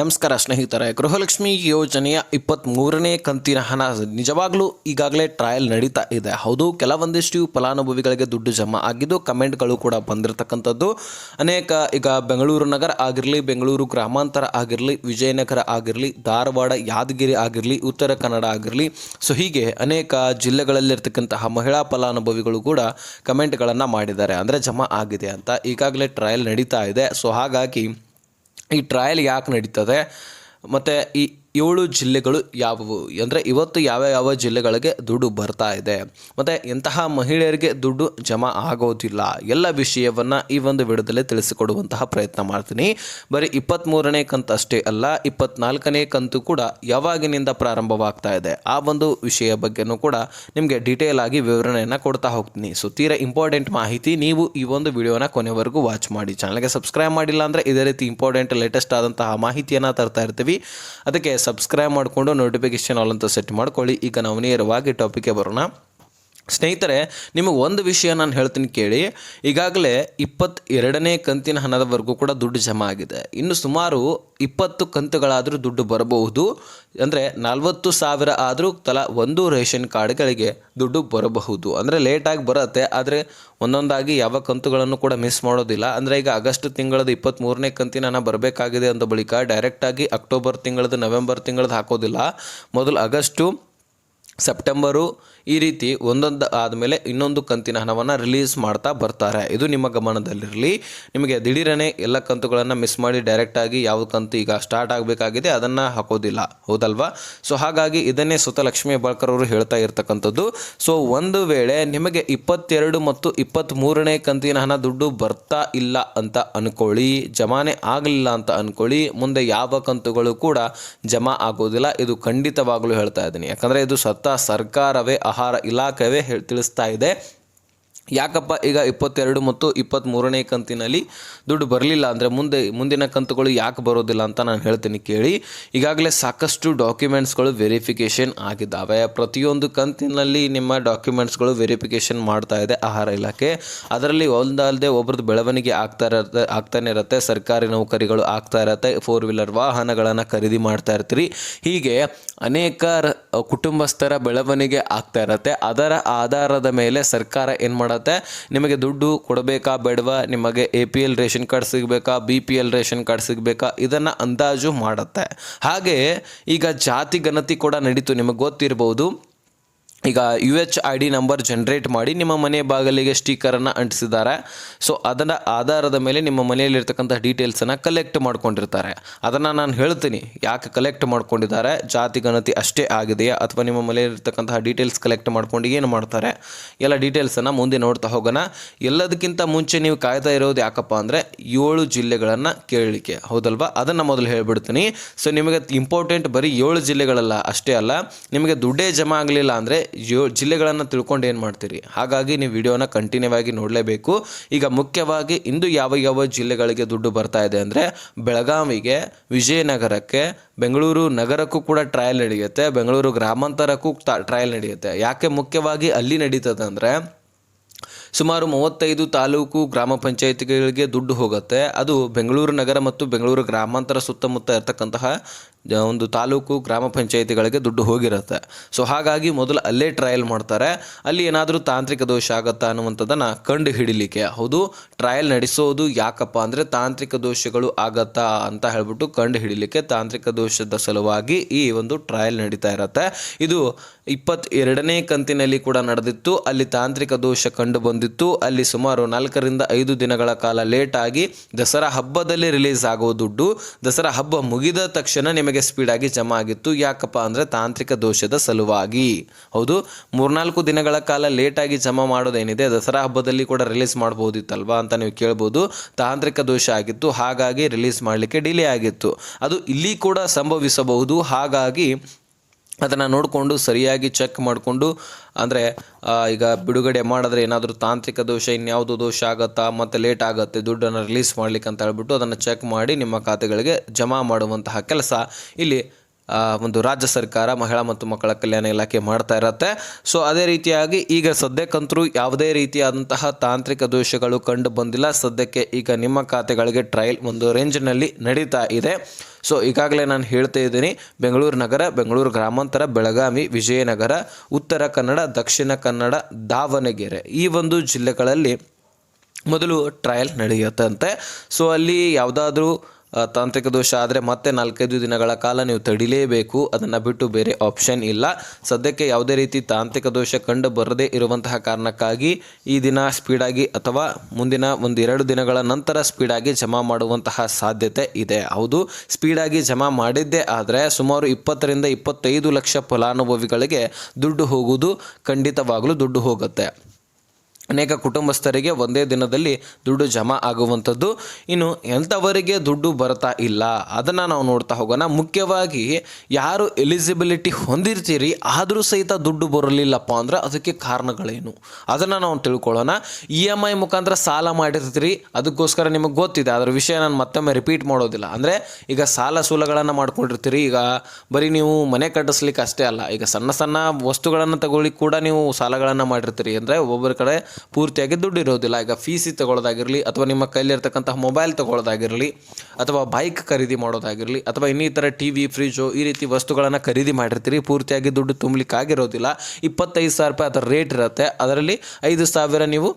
ನಮಸ್ಕಾರ ಸ್ನೇಹಿತರೆ, ಗೃಹಲಕ್ಷ್ಮಿ ಯೋಜನೆಯ ಇಪ್ಪತ್ತ್ ಮೂರನೇ ಕಂತಿನ ಹಣ ನಿಜವಾಗ್ಲೂ ಈಗಾಗಲೇ ಟ್ರಯಲ್ ನಡೀತಾ ಇದೆ. ಹೌದು, ಕೆಲವೊಂದಿಷ್ಟು ಫಲಾನುಭವಿಗಳಿಗೆ ದುಡ್ಡು ಜಮಾ ಆಗಿದ್ದು ಕಮೆಂಟ್ಗಳು ಕೂಡ ಬಂದಿರತಕ್ಕಂಥದ್ದು. ಅನೇಕ ಈಗ ಬೆಂಗಳೂರು ನಗರ ಆಗಿರಲಿ, ಬೆಂಗಳೂರು ಗ್ರಾಮಾಂತರ ಆಗಿರಲಿ, ವಿಜಯನಗರ ಆಗಿರಲಿ, ಧಾರವಾಡ, ಯಾದಗಿರಿ ಆಗಿರಲಿ, ಉತ್ತರ ಕನ್ನಡ ಆಗಿರಲಿ, ಸೊ ಹೀಗೆ ಅನೇಕ ಜಿಲ್ಲೆಗಳಲ್ಲಿರ್ತಕ್ಕಂತಹ ಮಹಿಳಾ ಫಲಾನುಭವಿಗಳು ಕೂಡ ಕಮೆಂಟ್ಗಳನ್ನು ಮಾಡಿದ್ದಾರೆ. ಅಂದರೆ ಜಮಾ ಆಗಿದೆ ಅಂತ ಈಗಾಗಲೇ ಟ್ರಯಲ್ ನಡೀತಾ ಇದೆ. ಸೊ ಹಾಗಾಗಿ ಈ ಟ್ರಯಲ್ ಯಾಕೆ ನಡೀತದೆ? ಮತ್ತು ಈ ಏಳು ಜಿಲ್ಲೆಗಳು ಯಾವುವು? ಅಂದರೆ ಇವತ್ತು ಯಾವ ಯಾವ ಜಿಲ್ಲೆಗಳಿಗೆ ದುಡ್ಡು ಬರ್ತಾ ಇದೆ? ಮತ್ತು ಇಂತಹ ಮಹಿಳೆಯರಿಗೆ ದುಡ್ಡು ಜಮಾ ಆಗೋದಿಲ್ಲ? ಎಲ್ಲ ವಿಷಯವನ್ನು ಈ ಒಂದು ವಿಡಿಯೋದಲ್ಲಿ ತಿಳಿಸಿಕೊಡುವಂತಹ ಪ್ರಯತ್ನ ಮಾಡ್ತೀನಿ. ಬರೀ ಇಪ್ಪತ್ತ್ಮೂರನೇ ಕಂತು ಅಷ್ಟೇ ಅಲ್ಲ, ಇಪ್ಪತ್ನಾಲ್ಕನೇ ಕಂತು ಕೂಡ ಯಾವಾಗಿನಿಂದ ಪ್ರಾರಂಭವಾಗ್ತಾ ಇದೆ? ಆ ಒಂದು ವಿಷಯ ಬಗ್ಗೆನೂ ಕೂಡ ನಿಮಗೆ ಡೀಟೇಲ್ ಆಗಿ ವಿವರಣೆಯನ್ನು ಕೊಡ್ತಾ ಹೋಗ್ತೀನಿ. ಸೊ ತೀರಾ ಇಂಪಾರ್ಟೆಂಟ್ ಮಾಹಿತಿ ನೀವು ಈ ಒಂದು ವಿಡಿಯೋನ ಕೊನೆವರೆಗೂ ವಾಚ್ ಮಾಡಿ. ಚಾನಲ್ಗೆ ಸಬ್ಸ್ಕ್ರೈಬ್ ಮಾಡಿಲ್ಲ ಅಂದರೆ ಇದೇ ರೀತಿ ಇಂಪಾರ್ಟೆಂಟ್ ಲೇಟೆಸ್ಟ್ ಆದಂತಹ ಮಾಹಿತಿಯನ್ನು ತರ್ತಾ ಇರ್ತೀವಿ. ಅದಕ್ಕೆ ಸಬ್ಸ್ಕ್ರೈಬ್ ಮಾಡಿಕೊಂಡು ನೋಟಿಫಿಕೇಶನ್ ಆಲ್ ಅಂತ ಸೆಟ್ ಮಾಡ್ಕೊಳ್ಳಿ. ಈಗ ನಾವು ನೇರವಾಗಿ ಟಾಪಿಕ್ಗೆ ಬರೋಣ. ಸ್ನೇಹಿತರೆ, ನಿಮಗೆ ಒಂದು ವಿಷಯ ನಾನು ಹೇಳ್ತೀನಿ ಕೇಳಿ. ಈಗಾಗಲೇ ಇಪ್ಪತ್ತೆರಡನೇ ಕಂತಿನ ಹಣದವರೆಗೂ ಕೂಡ ದುಡ್ಡು ಜಮಾ ಆಗಿದೆ. ಇನ್ನು ಸುಮಾರು ಇಪ್ಪತ್ತು ಕಂತುಗಳಾದರೂ ದುಡ್ಡು ಬರಬಹುದು. ಅಂದರೆ ನಲವತ್ತು ಸಾವಿರ ಆದರೂ ತಲಾ ಒಂದು ರೇಷನ್ ಕಾರ್ಡ್ಗಳಿಗೆ ದುಡ್ಡು ಬರಬಹುದು. ಅಂದರೆ ಲೇಟಾಗಿ ಬರುತ್ತೆ, ಆದರೆ ಒಂದೊಂದಾಗಿ ಯಾವ ಕಂತುಗಳನ್ನು ಕೂಡ ಮಿಸ್ ಮಾಡೋದಿಲ್ಲ. ಅಂದರೆ ಈಗ ಆಗಸ್ಟ್ ತಿಂಗಳದ ಇಪ್ಪತ್ತ್ಮೂರನೇ ಕಂತಿನ ಹಣ ಬರಬೇಕಾಗಿದೆ ಅಂದ ಬಳಿಕ ಡೈರೆಕ್ಟಾಗಿ ಅಕ್ಟೋಬರ್ ತಿಂಗಳದ ನವೆಂಬರ್ ತಿಂಗಳದ್ದು ಹಾಕೋದಿಲ್ಲ. ಮೊದಲು ಆಗಸ್ಟು, ಸೆಪ್ಟೆಂಬರು ಈ ರೀತಿ ಒಂದೊಂದು ಆದಮೇಲೆ ಇನ್ನೊಂದು ಕಂತಿನ ಹಣವನ್ನು ರಿಲೀಸ್ ಮಾಡ್ತಾ ಬರ್ತಾರೆ. ಇದು ನಿಮ್ಮ ಗಮನದಲ್ಲಿರಲಿ. ನಿಮಗೆ ದಿಢೀರನೆ ಎಲ್ಲ ಕಂತುಗಳನ್ನು ಮಿಸ್ ಮಾಡಿ ಡೈರೆಕ್ಟಾಗಿ ಯಾವ ಕಂತು ಈಗ ಸ್ಟಾರ್ಟ್ ಆಗಬೇಕಾಗಿದೆ ಅದನ್ನು ಹಾಕೋದಿಲ್ಲ. ಹೌದಲ್ವಾ? ಸೊ ಹಾಗಾಗಿ ಇದನ್ನೇ ಸುತ ಲಕ್ಷ್ಮೀ ಹೆಬ್ಬಾಳ್ಕರ್ ಅವರು ಹೇಳ್ತಾ ಇರ್ತಕ್ಕಂಥದ್ದು. ಸೊ ಒಂದು ವೇಳೆ ನಿಮಗೆ ಇಪ್ಪತ್ತೆರಡು ಮತ್ತು ಇಪ್ಪತ್ತ್ಮೂರನೇ ಕಂತಿನ ಹಣ ದುಡ್ಡು ಬರ್ತಾ ಇಲ್ಲ ಅಂತ ಅಂದ್ಕೊಳ್ಳಿ ಜಮಾನೆ ಆಗಲಿಲ್ಲ ಅಂತ ಅಂದ್ಕೊಳ್ಳಿ ಮುಂದೆ ಯಾವ ಕಂತುಗಳು ಕೂಡ ಜಮಾ ಆಗೋದಿಲ್ಲ. ಇದು ಖಂಡಿತವಾಗಲೂ ಹೇಳ್ತಾ ಇದ್ದೀನಿ. ಯಾಕಂದರೆ ಇದು ಸತ್ತ ಸರ್ಕಾರವೇ ಆಹಾರ ಇಲಾಖೆವೇ ತಿಳಿಸ್ತಾ ಇದೆ. ಯಾಕಪ್ಪ ಈಗ ಇಪ್ಪತ್ತೆರಡು ಮತ್ತು ಇಪ್ಪತ್ತ್ಮೂರನೇ ಕಂತಿನಲ್ಲಿ ದುಡ್ಡು ಬರಲಿಲ್ಲ ಅಂದರೆ ಮುಂದೆ ಮುಂದಿನ ಕಂತುಗಳು ಯಾಕೆ ಬರೋದಿಲ್ಲ ಅಂತ ನಾನು ಹೇಳ್ತೀನಿ ಕೇಳಿ. ಈಗಾಗಲೇ ಸಾಕಷ್ಟು ಡಾಕ್ಯುಮೆಂಟ್ಸ್ಗಳು ವೆರಿಫಿಕೇಷನ್ ಆಗಿದ್ದಾವೆ. ಪ್ರತಿಯೊಂದು ಕಂತಿನಲ್ಲಿ ನಿಮ್ಮ ಡಾಕ್ಯುಮೆಂಟ್ಸ್ಗಳು ವೆರಿಫಿಕೇಷನ್ ಮಾಡ್ತಾ ಇದೆ ಆಹಾರ ಇಲಾಖೆ. ಅದರಲ್ಲಿ ಒಂದಲ್ಲದೆ ಒಬ್ರದ್ದು ಬೆಳವಣಿಗೆ ಆಗ್ತಾ ಇರತ್ತೆ, ಆಗ್ತಾನೆ ಇರುತ್ತೆ. ಸರ್ಕಾರಿ ನೌಕರಿಗಳು ಆಗ್ತಾ ಇರತ್ತೆ. ಫೋರ್ ವೀಲರ್ ವಾಹನಗಳನ್ನು ಖರೀದಿ ಮಾಡ್ತಾ ಇರ್ತೀರಿ. ಹೀಗೆ ಅನೇಕ ಕುಟುಂಬಸ್ಥರ ಬೆಳವಣಿಗೆ ಆಗ್ತಾ ಇರತ್ತೆ. ಅದರ ಆಧಾರದ ಮೇಲೆ ಸರ್ಕಾರ ಏನು ಮಾಡುತ್ತೆ ನಿಮಗೆ ದುಡ್ಡು ಕೊಡಬೇಕಾ ಬೇಡವಾ? ನಿಮಗೆ A P L ration card ಸಿಗಬೇಕಾ? B P L ration card ಸಿಗಬೇಕಾ? ಇದನ್ನು ಅಂದಾಜು ಮಾಡುತ್ತೆ. ಹಾಗೆ ಈಗ ಜಾತಿ ಗಣತಿ ಕೂಡ ನಡೀತು. ನಿಮಗೆ ಗೊತ್ತಿರ್ಬೋದು. ಈಗ U H I D number generate ಮಾಡಿ ನಿಮ್ಮ ಮನೆ ಬಾಗಿಲಿಗೆ ಸ್ಟಿಕ್ಕರನ್ನು ಅಂಟಿಸಿದ್ದಾರೆ. ಸೊ ಅದರ ಆಧಾರದ ಮೇಲೆ ನಿಮ್ಮ ಮನೆಯಲ್ಲಿರ್ತಕ್ಕಂಥ ಡೀಟೇಲ್ಸನ್ನು ಕಲೆಕ್ಟ್ ಮಾಡ್ಕೊಂಡಿರ್ತಾರೆ. ಅದನ್ನು ನಾನು ಹೇಳ್ತೀನಿ. ಯಾಕೆ ಕಲೆಕ್ಟ್ ಮಾಡ್ಕೊಂಡಿದ್ದಾರೆ? ಜಾತಿ, ಗಣತಿ ಅಷ್ಟೇ ಆಗಿದೆಯಾ? ಅಥವಾ ನಿಮ್ಮ ಮನೆಯಲ್ಲಿರ್ತಕ್ಕಂತಹ ಡೀಟೇಲ್ಸ್ ಕಲೆಕ್ಟ್ ಮಾಡ್ಕೊಂಡು ಏನು ಮಾಡ್ತಾರೆ? ಎಲ್ಲ ಡೀಟೇಲ್ಸನ್ನು ಮುಂದೆ ನೋಡ್ತಾ ಹೋಗೋಣ. ಎಲ್ಲದಕ್ಕಿಂತ ಮುಂಚೆ ನೀವು ಕಾಯ್ತಾ ಇರೋದು ಯಾಕಪ್ಪ ಅಂದರೆ ಏಳು ಜಿಲ್ಲೆಗಳನ್ನು ಕೇಳಲಿಕ್ಕೆ. ಹೌದಲ್ವಾ? ಅದನ್ನು ಮೊದಲು ಹೇಳ್ಬಿಡ್ತೀನಿ. ಸೊ ನಿಮಗೆ ಇಂಪಾರ್ಟೆಂಟ್ ಬರೀ ಏಳು ಜಿಲ್ಲೆಗಳಲ್ಲ, ಅಷ್ಟೇ ಅಲ್ಲ. ನಿಮಗೆ ದುಡ್ಡೇ ಜಮಾ ಆಗಲಿಲ್ಲ ಅಂದರೆ ಯೋ ಜಿಲ್ಲೆಗಳನ್ನು ತಿಳ್ಕೊಂಡು ಏನು ಮಾಡ್ತೀರಿ? ಹಾಗಾಗಿ ನೀವು ವಿಡಿಯೋನ ಕಂಟಿನ್ಯೂ ಆಗಿ ನೋಡಲೇಬೇಕು. ಈಗ ಮುಖ್ಯವಾಗಿ ಇಂದು ಯಾವ ಯಾವ ಜಿಲ್ಲೆಗಳಿಗೆ ದುಡ್ಡು ಬರ್ತಾ ಇದೆ ಅಂದರೆ ಬೆಳಗಾವಿಗೆ, ವಿಜಯನಗರಕ್ಕೆ, ಬೆಂಗಳೂರು ನಗರಕ್ಕೂ ಕೂಡ ಟ್ರಯಲ್ ನಡೆಯುತ್ತೆ, ಬೆಂಗಳೂರು ಗ್ರಾಮಾಂತರಕ್ಕೂ ಟ್ರಯಲ್ ನಡೆಯುತ್ತೆ. ಯಾಕೆ ಮುಖ್ಯವಾಗಿ ಅಲ್ಲಿ ನಡೀತದೆ ಅಂದರೆ ಸುಮಾರು ಮೂವತ್ತೈದು ತಾಲೂಕು ಗ್ರಾಮ ಪಂಚಾಯತಿಗಳಿಗೆ ದುಡ್ಡು ಹೋಗುತ್ತೆ. ಅದು ಬೆಂಗಳೂರು ನಗರ ಮತ್ತು ಬೆಂಗಳೂರು ಗ್ರಾಮಾಂತರ ಸುತ್ತಮುತ್ತ ಇರತಕ್ಕಂತಹ ಒಂದು ತಾಲೂಕು ಗ್ರಾಮ ಪಂಚಾಯಿತಿಗಳಿಗೆ ದುಡ್ಡು ಹೋಗಿರುತ್ತೆ. ಸೊ ಹಾಗಾಗಿ ಮೊದಲು ಅಲ್ಲೇ ಟ್ರಯಲ್ ಮಾಡ್ತಾರೆ. ಅಲ್ಲಿ ಏನಾದರೂ ತಾಂತ್ರಿಕ ದೋಷ ಆಗತ್ತಾ ಅನ್ನುವಂಥದ್ದನ್ನು ಕಂಡು ಹಿಡಿಲಿಕ್ಕೆ ಹೌದು ಟ್ರಯಲ್ ನಡೆಸೋದು ಯಾಕಪ್ಪ ಅಂದರೆ ತಾಂತ್ರಿಕ ದೋಷಗಳು ಆಗತ್ತಾ ಅಂತ ಹೇಳ್ಬಿಟ್ಟು ಕಂಡು ಹಿಡಿಲಿಕ್ಕೆ ತಾಂತ್ರಿಕ ದೋಷದ ಸಲುವಾಗಿ ಈ ಒಂದು ಟ್ರಯಲ್ ನಡೀತಾ ಇರುತ್ತೆ. ಇದು ಇಪ್ಪತ್ತೆರಡನೇ ಕಂತಿನಲ್ಲಿ ಕೂಡ ನಡೆದಿತ್ತು. ಅಲ್ಲಿ ತಾಂತ್ರಿಕ ದೋಷ ಕಂಡು ಬಂದಿತ್ತು. ಅಲ್ಲಿ ಸುಮಾರು ನಾಲ್ಕರಿಂದ ಐದು ದಿನಗಳ ಕಾಲ ಲೇಟ್ ಆಗಿ ದಸರಾ ಹಬ್ಬದಲ್ಲಿ ರಿಲೀಸ್ ಆಗೋ ದುಡ್ಡು. ದಸರಾ ಹಬ್ಬ ಮುಗಿದ ತಕ್ಷಣ ನಿಮಗೆ ಸ್ಪೀಡ್ ಆಗಿ ಜಮಾ ಆಗಿತ್ತು. ಯಾಕಪ್ಪ ಅಂದರೆ ತಾಂತ್ರಿಕ ದೋಷದ ಸಲುವಾಗಿ. ಹೌದು, ಮೂರ್ನಾಲ್ಕು ದಿನಗಳ ಕಾಲ ಲೇಟ್ ಆಗಿ ಜಮಾ ಮಾಡೋದೇನಿದೆ, ದಸರಾ ಹಬ್ಬದಲ್ಲಿ ಕೂಡ ರಿಲೀಸ್ ಮಾಡ್ಬೋದಿತ್ತಲ್ವಾ ಅಂತ ನೀವು ಕೇಳ್ಬೋದು. ತಾಂತ್ರಿಕ ದೋಷ ಆಗಿತ್ತು, ಹಾಗಾಗಿ ರಿಲೀಸ್ ಮಾಡಲಿಕ್ಕೆ ಡಿಲೇ ಆಗಿತ್ತು. ಅದು ಇಲ್ಲಿ ಕೂಡ ಸಂಭವಿಸಬಹುದು. ಹಾಗಾಗಿ ಅದನ್ನು ನೋಡಿಕೊಂಡು ಸರಿಯಾಗಿ ಚೆಕ್ ಮಾಡಿಕೊಂಡು, ಅಂದರೆ ಈಗ ಬಿಡುಗಡೆ ಮಾಡಿದ್ರೆ ಏನಾದರೂ ತಾಂತ್ರಿಕ ದೋಷ, ಇನ್ಯಾವುದು ದೋಷ ಆಗುತ್ತಾ, ಮತ್ತು ಲೇಟ್ ಆಗುತ್ತೆ, ದುಡ್ಡನ್ನು ರಿಲೀಸ್ ಮಾಡ್ಲಿಕ್ಕೆ ಅಂತ ಹೇಳ್ಬಿಟ್ಟು ಅದನ್ನು ಚೆಕ್ ಮಾಡಿ ನಿಮ್ಮ ಖಾತೆಗಳಿಗೆ ಜಮಾ ಮಾಡುವಂತಹ ಕೆಲಸ ಇಲ್ಲಿ ಒಂದು ರಾಜ್ಯ ಸರ್ಕಾರ, ಮಹಿಳಾ ಮತ್ತು ಮಕ್ಕಳ ಕಲ್ಯಾಣ ಇಲಾಖೆ ಮಾಡ್ತಾ ಇರತ್ತೆ. ಸೊ ಅದೇ ರೀತಿಯಾಗಿ ಈಗ ಸದ್ಯಕ್ಕಂತರೂ ಯಾವುದೇ ರೀತಿಯಾದಂತಹ ತಾಂತ್ರಿಕ ದೋಷಗಳು ಕಂಡು ಬಂದಿಲ್ಲ. ಸದ್ಯಕ್ಕೆ ಈಗ ನಿಮ್ಮ ಖಾತೆಗಳಿಗೆ ಟ್ರಯಲ್ ಒಂದು ರೇಂಜ್ನಲ್ಲಿ ನಡೀತಾ ಇದೆ. ಸೊ ಈಗಾಗಲೇ ನಾನು ಹೇಳ್ತಾ ಇದ್ದೀನಿ, ಬೆಂಗಳೂರು ನಗರ, ಬೆಂಗಳೂರು ಗ್ರಾಮಾಂತರ, ಬೆಳಗಾವಿ, ವಿಜಯನಗರ, ಉತ್ತರ ಕನ್ನಡ, ದಕ್ಷಿಣ ಕನ್ನಡ, ದಾವಣಗೆರೆ ಈ ಒಂದು ಜಿಲ್ಲೆಗಳಲ್ಲಿ ಮೊದಲು ಟ್ರಯಲ್ ನಡೆಯುತ್ತಂತೆ. ಸೊ ಅಲ್ಲಿ ಯಾವುದಾದ್ರೂ ತಾಂತ್ರಿಕ ದೋಷ ಆದರೆ ಮತ್ತೆ ನಾಲ್ಕೈದು ದಿನಗಳ ಕಾಲ ನೀವು ತಡಿಲೇಬೇಕು. ಅದನ್ನು ಬಿಟ್ಟು ಬೇರೆ ಆಪ್ಷನ್ ಇಲ್ಲ. ಸದ್ಯಕ್ಕೆ ಯಾವುದೇ ರೀತಿ ತಾಂತ್ರಿಕ ದೋಷ ಕಂಡು ಬರದೇ ಇರುವಂತಹ ಕಾರಣಕ್ಕಾಗಿ ಈ ದಿನ ಸ್ಪೀಡಾಗಿ ಅಥವಾ ಮುಂದಿನ ಒಂದು ಎರಡು ದಿನಗಳ ನಂತರ ಸ್ಪೀಡಾಗಿ ಜಮಾ ಮಾಡುವಂತಹ ಸಾಧ್ಯತೆ ಇದೆ. ಹೌದು ಸ್ಪೀಡಾಗಿ ಜಮಾ ಮಾಡಿದ್ದೇ ಆದರೆ ಸುಮಾರು ಇಪ್ಪತ್ತರಿಂದ ಇಪ್ಪತ್ತೈದು ಲಕ್ಷ ಫಲಾನುಭವಿಗಳಿಗೆ ದುಡ್ಡು ಹೋಗುವುದು ಖಂಡಿತವಾಗಲೂ ದುಡ್ಡು ಹೋಗುತ್ತೆ. ಅನೇಕ ಕುಟುಂಬಸ್ಥರಿಗೆ ಒಂದೇ ದಿನದಲ್ಲಿ ದುಡ್ಡು ಜಮಾ ಆಗುವಂಥದ್ದು. ಇನ್ನು ಎಂಥವರಿಗೆ ದುಡ್ಡು ಬರ್ತಾ ಇಲ್ಲ. ಅದನ್ನು ನಾವು ನೋಡ್ತಾ ಹೋಗೋಣ. ಮುಖ್ಯವಾಗಿ ಯಾರು ಎಲಿಜಿಬಿಲಿಟಿ ಹೊಂದಿರ್ತೀರಿ, ಆದರೂ ಸಹಿತ ದುಡ್ಡು ಬರಲಿಲ್ಲಪ್ಪ ಅಂದ್ರೆ ಅದಕ್ಕೆ ಕಾರಣಗಳೇನು? ಅದನ್ನು ನಾವು ತಿಳ್ಕೊಳ್ಳೋಣ. ಇ ಎಂ ಐ ಮುಖಾಂತರ ಸಾಲ ಮಾಡಿರ್ತೀರಿ. ಅದಕ್ಕೋಸ್ಕರ ನಿಮಗೆ ಗೊತ್ತಿದೆ. ಅದರ ವಿಷಯ ನಾನು ಮತ್ತೊಮ್ಮೆ ರಿಪೀಟ್ ಮಾಡೋದಿಲ್ಲ. ಅಂದರೆ ಈಗ ಸಾಲ ಸೂಲಗಳನ್ನು ಮಾಡ್ಕೊಂಡಿರ್ತೀರಿ. ಈಗ ಬರೀ ನೀವು ಮನೆ ಕಟ್ಟಿಸ್ಲಿಕ್ಕೆ ಅಷ್ಟೇ ಅಲ್ಲ. ಈಗ ಸಣ್ಣ ಸಣ್ಣ ವಸ್ತುಗಳನ್ನು ತಗೊಳ್ಳಿಕ್ಕೆ ಕೂಡ ನೀವು ಸಾಲಗಳನ್ನು ಮಾಡಿರ್ತೀರಿ. ಅಂದರೆ ಒಬ್ಬರ ಕಡೆ ಪೂರ್ತಿಯಾಗಿ ದುಡ್ಡು ಇರೋದಿಲ್ಲ ಈಗ ಫೀಸಿ ತಗೊಳ್ಳೋದಾಗಿರಲಿ ಅಥವಾ ನಿಮ್ಮ ಕೈಲಿರ್ತಕ್ಕಂತಹ ಮೊಬೈಲ್ ತಗೊಳ್ಳೋದಾಗಿರಲಿ ಅಥವಾ ಬೈಕ್ ಖರೀದಿ ಮಾಡೋದಾಗಿರಲಿ ಅಥವಾ ಇನ್ನಿತರ ಟಿ ವಿ ಫ್ರಿಜ್ಜು ಈ ರೀತಿ ವಸ್ತುಗಳನ್ನು ಖರೀದಿ ಮಾಡಿರ್ತೀರಿ, ಪೂರ್ತಿಯಾಗಿ ದುಡ್ಡು ತುಂಬಲಿಕ್ಕಾಗಿರೋದಿಲ್ಲ. ಇಪ್ಪತ್ತೈದು ಸಾವಿರ ರೂಪಾಯಿ ಅದರ ರೇಟ್ ಇರುತ್ತೆ. ಅದರಲ್ಲಿ ಐದು ಸಾವಿರ ನೀವು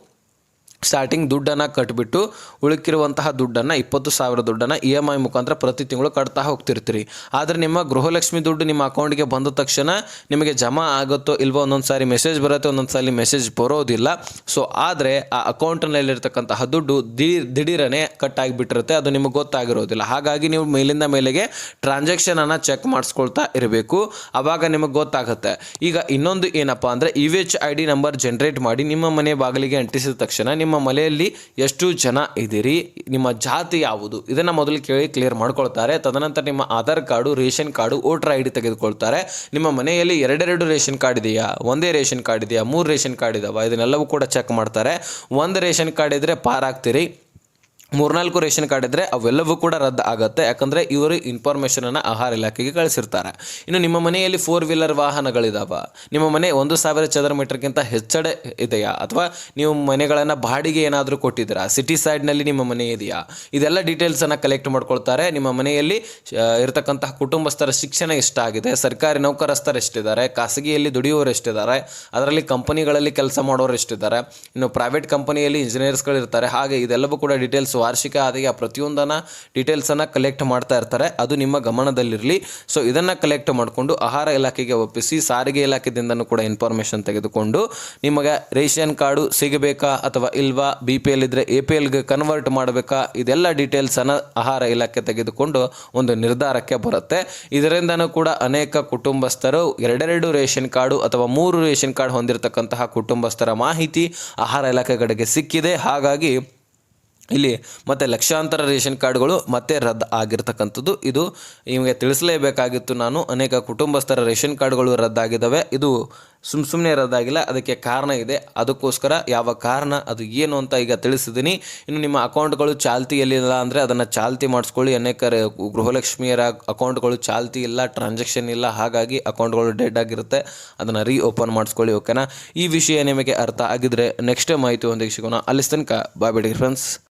ಸ್ಟಾರ್ಟಿಂಗ್ ದುಡ್ಡನ್ನು ಕಟ್ಬಿಟ್ಟು ಉಳುಕಿರುವಂತಹ ದುಡ್ಡನ್ನು, ಇಪ್ಪತ್ತು ಸಾವಿರ ದುಡ್ಡನ್ನು ಇ ಎಂ ಐ ಮುಖಾಂತರ ಪ್ರತಿ ತಿಂಗಳು ಕಟ್ತಾ ಹೋಗ್ತಿರ್ತೀರಿ. ಆದರೆ ನಿಮ್ಮ ಗೃಹಲಕ್ಷ್ಮಿ ದುಡ್ಡು ನಿಮ್ಮ ಅಕೌಂಟ್ಗೆ ಬಂದ ತಕ್ಷಣ ನಿಮಗೆ ಜಮಾ ಆಗುತ್ತೋ ಇಲ್ವೋ ಒಂದೊಂದು ಸಾರಿ ಮೆಸೇಜ್ ಬರುತ್ತೆ, ಒಂದೊಂದು ಸಾರಿ ಮೆಸೇಜ್ ಬರೋದಿಲ್ಲ. ಸೊ ಆದರೆ ಆ ಅಕೌಂಟ್ನಲ್ಲಿರ್ತಕ್ಕಂತಹ ದುಡ್ಡು ದಿಢೀರ್ ದಿಢೀರನೇ ಕಟ್ ಆಗಿಬಿಟ್ಟಿರುತ್ತೆ ಅದು ನಿಮಗೆ ಗೊತ್ತಾಗಿರೋದಿಲ್ಲ. ಹಾಗಾಗಿ ನೀವು ಮೇಲಿಂದ ಮೇಲೆಗೆ ಟ್ರಾನ್ಸಾಕ್ಷನನ್ನು ಚೆಕ್ ಮಾಡಿಸ್ಕೊಳ್ತಾ ಇರಬೇಕು. ಆವಾಗ ನಿಮಗೆ ಗೊತ್ತಾಗುತ್ತೆ. ಈಗ ಇನ್ನೊಂದು ಏನಪ್ಪ ಅಂದರೆ E H I D number generate ಮಾಡಿ ನಿಮ್ಮ ಮನೆ ಬಾಗಿಲಿಗೆ ಅಂಟಿಸಿದ ತಕ್ಷಣ ನಿಮ್ಮ ಮನೆಯಲ್ಲಿ ಎಷ್ಟು ಜನ ಇದ್ದೀರಿ? ನಿಮ್ಮ ಜಾತಿ ಯಾವುದು? ಇದನ್ನು ಮೊದಲು ಕೇಳಿ ಕ್ಲಿಯರ್ ಮಾಡ್ಕೊಳ್ತಾರೆ. ತದನಂತರ ನಿಮ್ಮ Aadhaar card, ration card, voter I D ತೆಗೆದುಕೊಳ್ತಾರೆ. ನಿಮ್ಮ ಮನೆಯಲ್ಲಿ ಎರಡೆರಡು ರೇಷನ್ ಕಾರ್ಡ್ ಇದೆಯಾ? ಒಂದೇ ರೇಷನ್ ಕಾರ್ಡ್ ಇದೆಯಾ? ಮೂರು ರೇಷನ್ ಕಾರ್ಡ್ ಇದಾವ? ಇದನ್ನೆಲ್ಲವೂ ಕೂಡ ಚೆಕ್ ಮಾಡ್ತಾರೆ. ಒಂದು ರೇಷನ್ ಕಾರ್ಡ್ ಇದ್ದರೆ ಪಾರಾಗ್ತೀರಿ. ಮೂರ್ನಾಲ್ಕು ರೇಷನ್ ಕಾರ್ಡ್ ಇದ್ದರೆ ಅವೆಲ್ಲವೂ ಕೂಡ ರದ್ದು ಆಗುತ್ತೆ. ಯಾಕಂದರೆ ಇವರು ಇನ್ಫಾರ್ಮೇಷನನ್ನು ಆಹಾರ ಇಲಾಖೆಗೆ ಕಳಿಸಿರ್ತಾರೆ. ಇನ್ನು ನಿಮ್ಮ ಮನೆಯಲ್ಲಿ ಫೋರ್ ವೀಲರ್ ವಾಹನಗಳಿದಾವ. ನಿಮ್ಮ ಮನೆ ಒಂದು ಸಾವಿರ ಚದರ ಮೀಟರ್ಗಿಂತ ಹೆಚ್ಚಡೆ ಇದೆಯಾ? ಅಥವಾ ನೀವು ಮನೆಗಳನ್ನು ಬಾಡಿಗೆ ಏನಾದರೂ ಕೊಟ್ಟಿದ್ದೀರಾ? ಸಿಟಿ ಸೈಡ್ನಲ್ಲಿ ನಿಮ್ಮ ಮನೆ ಇದೆಯಾ? ಇದೆಲ್ಲ ಡೀಟೇಲ್ಸನ್ನು ಕಲೆಕ್ಟ್ ಮಾಡ್ಕೊಳ್ತಾರೆ. ನಿಮ್ಮ ಮನೆಯಲ್ಲಿ ಇರತಕ್ಕಂತಹ ಕುಟುಂಬಸ್ಥರ ಶಿಕ್ಷಣ ಎಷ್ಟಾಗಿದೆ? ಸರ್ಕಾರಿ ನೌಕರಸ್ಥರು ಎಷ್ಟಿದ್ದಾರೆ? ಖಾಸಗಿಯಲ್ಲಿ ದುಡಿಯೋರು ಎಷ್ಟಿದ್ದಾರೆ? ಅದರಲ್ಲಿ ಕಂಪನಿಗಳಲ್ಲಿ ಕೆಲಸ ಮಾಡೋರು ಎಷ್ಟಿದ್ದಾರೆ? ಇನ್ನು ಪ್ರೈವೇಟ್ ಕಂಪನಿಯಲ್ಲಿ ಇಂಜಿನಿಯರ್ಸ್ಗಳು ಇರ್ತಾರೆ ಹಾಗೆ ಇದೆಲ್ಲವೂ ಕೂಡ ಡೀಟೇಲ್ಸ್ ವಾರ್ಷಿಕ ಆದಾಯ ಪ್ರತಿಯೊಂದನ್ನು ಡೀಟೇಲ್ಸನ್ನು ಕಲೆಕ್ಟ್ ಮಾಡ್ತಾ ಇರ್ತಾರೆ. ಅದು ನಿಮ್ಮ ಗಮನದಲ್ಲಿರಲಿ. ಸೊ ಇದನ್ನು ಕಲೆಕ್ಟ್ ಮಾಡಿಕೊಂಡು ಆಹಾರ ಇಲಾಖೆಗೆ ಒಪ್ಪಿಸಿ, ಸಾರಿಗೆ ಇಲಾಖೆದಿಂದನೂ ಕೂಡ ಇನ್ಫಾರ್ಮೇಷನ್ ತೆಗೆದುಕೊಂಡು ನಿಮಗೆ ರೇಷನ್ ಕಾರ್ಡು ಸಿಗಬೇಕಾ ಅಥವಾ ಇಲ್ವಾ ಬಿ ಪಿ ಎಲ್ ಇದ್ದರೆ ಎ ಪಿ ಎಲ್ಗೆ ಕನ್ವರ್ಟ್ ಮಾಡಬೇಕಾ, ಇದೆಲ್ಲ ಡೀಟೇಲ್ಸನ್ನು ಆಹಾರ ಇಲಾಖೆ ತೆಗೆದುಕೊಂಡು ಒಂದು ನಿರ್ಧಾರಕ್ಕೆ ಬರುತ್ತೆ. ಇದರಿಂದನೂ ಕೂಡ ಅನೇಕ ಕುಟುಂಬಸ್ಥರು ಎರಡೆರಡು ರೇಷನ್ ಕಾರ್ಡು ಅಥವಾ ಮೂರು ರೇಷನ್ ಕಾರ್ಡ್ ಹೊಂದಿರತಕ್ಕಂತಹ ಕುಟುಂಬಸ್ಥರ ಮಾಹಿತಿ ಆಹಾರ ಇಲಾಖೆ ಕಡೆಗೆ ಸಿಕ್ಕಿದೆ. ಹಾಗಾಗಿ ಇಲ್ಲಿ ಮತ್ತೆ ಲಕ್ಷಾಂತರ ರೇಷನ್ ಕಾರ್ಡ್ಗಳು ಮತ್ತೆ ರದ್ದು ಆಗಿರ್ತಕ್ಕಂಥದ್ದು. ಇದು ನಿಮಗೆ ತಿಳಿಸಲೇಬೇಕಾಗಿತ್ತು ನಾನು. ಅನೇಕ ಕುಟುಂಬಸ್ಥರ ರೇಷನ್ ಕಾರ್ಡ್ಗಳು ರದ್ದಾಗಿದ್ದಾವೆ. ಇದು ಸುಮ್ಮ ಸುಮ್ಮನೆ ರದ್ದಾಗಿಲ್ಲ. ಅದಕ್ಕೆ ಕಾರಣ ಇದೆ. ಅದಕ್ಕೋಸ್ಕರ ಯಾವ ಕಾರಣ, ಅದು ಏನು ಅಂತ ಈಗ ತಿಳಿಸಿದ್ದೀನಿ. ಇನ್ನು ನಿಮ್ಮ ಅಕೌಂಟ್ಗಳು ಚಾಲ್ತಿಯಲ್ಲಿಲ್ಲ ಅಂದರೆ ಅದನ್ನು ಚಾಲ್ತಿ ಮಾಡಿಸ್ಕೊಳ್ಳಿ. ಅನೇಕ ಗೃಹಲಕ್ಷ್ಮಿಯರ ಅಕೌಂಟ್ಗಳು ಚಾಲ್ತಿ ಇಲ್ಲ, ಟ್ರಾನ್ಸಾಕ್ಷನ್ ಇಲ್ಲ. ಹಾಗಾಗಿ ಅಕೌಂಟ್ಗಳು ಡೆಡ್ ಆಗಿರುತ್ತೆ. ಅದನ್ನು ರೀ ಓಪನ್ ಮಾಡಿಸ್ಕೊಳ್ಳಿ, ಓಕೆನಾ? ಈ ವಿಷಯ ನಿಮಗೆ ಅರ್ಥ ಆಗಿದ್ರೆ ನೆಕ್ಸ್ಟ್ ಮಾಹಿತಿ ಒಂದಿಗೆ ಸಿಗೋಣ. ಅಲ್ಲಿ ತನಕ ಬಾಯ್ ಬಿಡಿ ಫ್ರೆಂಡ್ಸ್